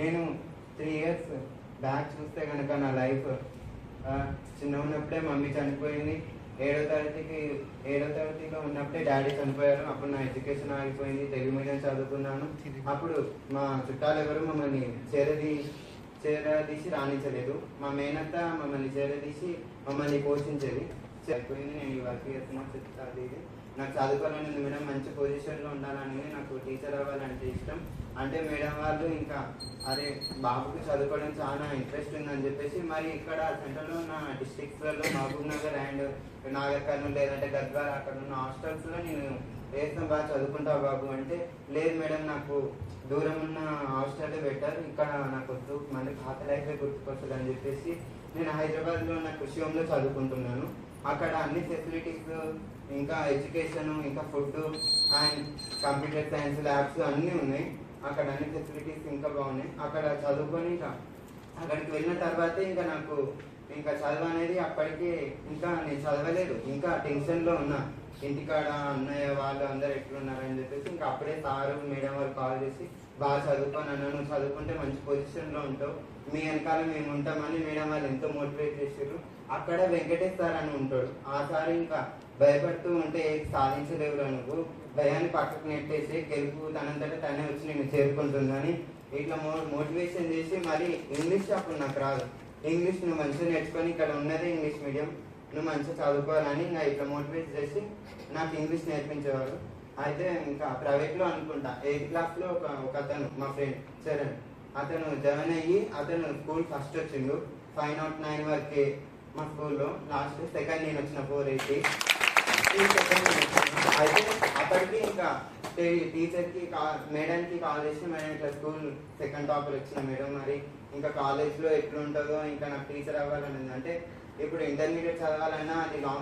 నేను three years back చూస్తే కనుక నా లైఫ్ చిన్న ఉన్నప్పుడే మమ్మీ చనిపోయింది. ఏడో తరగతికి ఏడో తరగతిలో ఉన్నప్పుడే డాడీ చనిపోయారు. అప్పుడు నా ఎడ్యుకేషన్ ఆగిపోయింది. తెలుగు మీడియం చదువుకున్నాను. అప్పుడు మా చుట్టాలు ఎవరు మమ్మల్ని చేరదీ చేరదీసి రాణించలేదు. మా మేనత్త మమ్మల్ని చేరదీసి మమ్మల్ని పోషించేది. అయిపోయింది నేను ఈ వర్క్ చేస్తున్నా చెప్తా ఇది నాకు చదువుకోవాలని ఉంది మేడం మంచి పొజిషన్లో ఉండాలని నాకు టీచర్ అవ్వాలంటే ఇష్టం. అంటే మేడం వాళ్ళు ఇంకా అరే బాబుకి చదువుకోవడం చాలా ఇంట్రెస్ట్ ఉందని చెప్పేసి మరి ఇక్కడ సెంట్రల్లో ఉన్న డిస్ట్రిక్ట్స్లలో Mahabubnagar and Nagarkurnool లేదంటే గద్వాల అక్కడ ఉన్న హాస్టల్స్లో నేను దేశం బాగా చదువుకుంటావు బాబు అంటే లేదు మేడం నాకు దూరం ఉన్న హాస్టల్లో పెట్టారు ఇక్కడ నాకు వద్దు మళ్ళీ పాత లైఫే గుర్తుకొస్తుంది అని చెప్పేసి నేను హైదరాబాద్లో ఉన్న కృషి హోమ్లో చదువుకుంటున్నాను. అక్కడ అన్ని ఫెసిలిటీస్ ఇంకా ఎడ్యుకేషన్ ఇంకా food and computer science labs అన్నీ ఉన్నాయి. అక్కడ అన్ని ఫెసిలిటీస్ ఇంకా బాగున్నాయి. అక్కడ చదువుకొని ఇంకా అక్కడికి వెళ్ళిన తర్వాతే ఇంకా నాకు ఇంకా చదువు అనేది అప్పటికే ఇంకా నేను చదవలేదు. ఇంకా టెన్షన్లో ఉన్నా. ఇంటికాడ అన్నయ్య వాళ్ళు అందరు ఎట్లున్నారని చెప్పేసి ఇంకా అప్పుడే సారు మేడం వాళ్ళు కాల్ చేసి బాగా చదువుకొని అన్న నువ్వు చదువుకుంటే మంచి పొజిషన్లో ఉంటావు. మీ వెనకాల మేము ఉంటామని మేడం వాళ్ళు ఎంతో మోటివేట్ చేసారు అక్కడ వెంకటేష్ సార్ అని ఉంటాడు. ఆ సార్ ఇంకా భయపడుతూ ఉంటే సాధించలేవురా నువ్వు. భయాన్ని పక్కకు నెట్టేసి గెలుపు తనంతటా తనే వచ్చి నేను చేరుకుంటుందని ఇట్లా మో మోటివేషన్ చేసి మరి ఇంగ్లీష్ అప్పుడు నాకు రాదు. ఇంగ్లీష్ నువ్వు మంచిగా నేర్చుకొని ఇక్కడ ఉన్నదే ఇంగ్లీష్ మీడియం. నువ్వు మంచిగా చదువుకోవాలని ఇంకా ఇట్లా మోటివేట్ చేసి నాకు ఇంగ్లీష్ నేర్పించేవాడు అయితే ఇంకా ప్రైవేట్లో అనుకుంటా ఎయిత్ క్లాస్లో ఒక ఒక అతను మా ఫ్రెండ్ చరణ్. అతను జాయిన్ అయ్యి అతను స్కూల్ ఫస్ట్ వచ్చిండు ఫైవ్ నాట్ నైన్ వరకే మా స్కూల్లో. లాస్ట్ సెకండ్ నేను వచ్చిన ఫోర్ ఎయిటీ. అయితే అప్పటికి ఇంకా టీచర్కి కా మేడంకి కాల్ చేసి మేడం ఇట్లా స్కూల్ సెకండ్ టాపర్ వచ్చిన మేడం మరి ఇంకా కాలేజ్లో ఎట్లుంటుందో ఇంకా నాకు టీచర్ అవ్వాలని ఉంది. అంటే ఇప్పుడు ఇంటర్మీడియట్ చదవాలన్నా అది లాంగ్